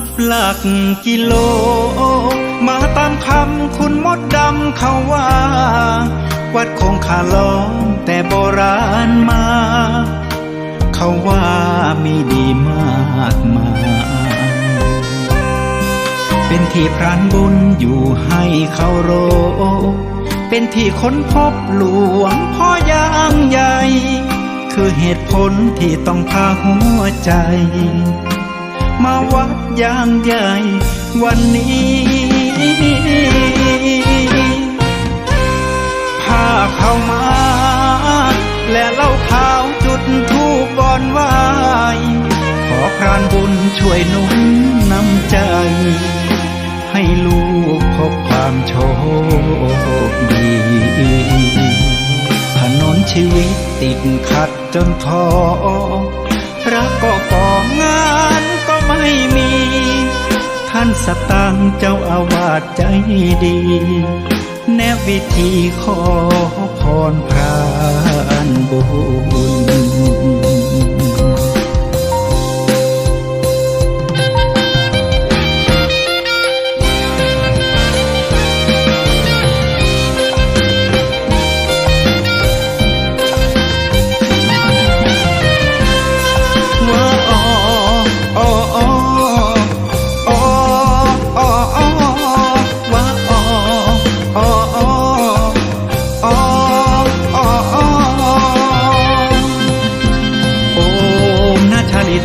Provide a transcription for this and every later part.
นับหลักกิโล มาตามคำคุณมดดำเขาว่า วัดคงคาล้อมแต่โบราณมา เขาว่ามีดีมากมายเป็นที่พรานบุญอยู่ให้เขาโร เป็นที่ค้นพบหลวงพ่อยางใหญ่ คือเหตุผลที่ต้องพาหัวใจ มาวัดย่างใหญ่วันนี้พาเข้ามา และเล่าขาวจุดทูปบอนไหวขอพรานบุญช่วยนุนนำใจ ให้ลูกพบความโชคดีถนนชีวิตติดขัดจนท้อรักก็ก่อ ท่านสตางค์เจ้าอาวาสใจดี แนววิธีขอพรพรานบุญ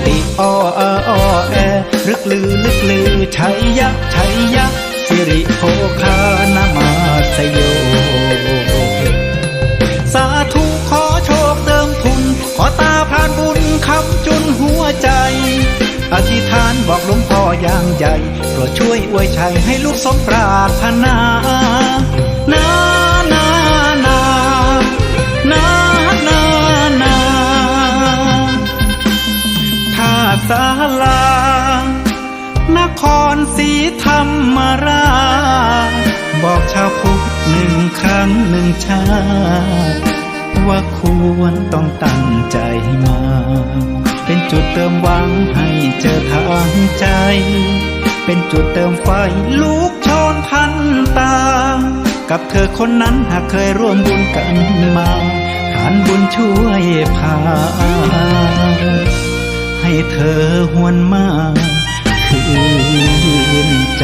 ติอ้อเอออ้อแอลึกลือลึกลือชัยยะชัยยะสิริโภคานามาสโยสาธุขอโชคเติมทุน ขอตาพรานบุญคำจุนหัวใจ อธิษฐานบอกหลวงพ่ออย่างใหญ่โปรดช่วยอวยชัยให้ลูกสมปรารถนาาลานครศรีธรรมราชบอกชาวพุทธหนึ่งครั้งหนึ่งชาติว่าควรต้องตั้งใจมา เป็นจุดเติมหวังให้เจอทางใจ เป็นจุดเติมไฟลุกโชนพันตา กับเธอคนนั้นหากเคยร่วมบุญกันมาฐานบุญช่วยพา ให้เธอหวนมาคืนใจ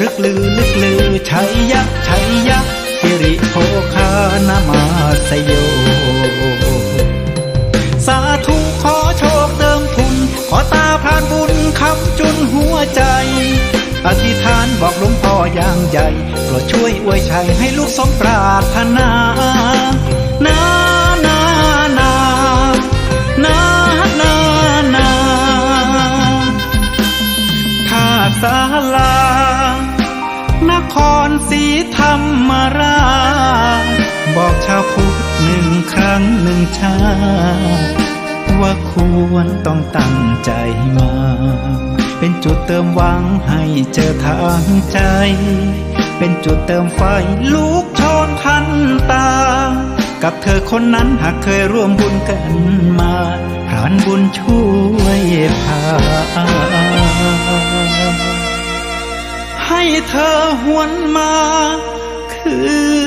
ลึกลือลึกลือชัยยะชัยยะสิริโภคานามาสโย สาธุขอโชคเติมทุน ขอตาพรานบุญคำจุนหัวใจ อธิษฐานบอกหลวงพ่ออย่างใหญ่โปรดช่วยอวยชัยให้ลูกสมปรารถนานานา ชาติว่าควรต้องตั้งใจมา เป็นจุดเติมหวังให้เจอทางใจ เป็นจุดเติมไฟลุกโชนพันตา กับเธอคนนั้นหากเคยร่วมบุญกันมาพรานบุญช่วยพา ให้เธอหวนมา คืน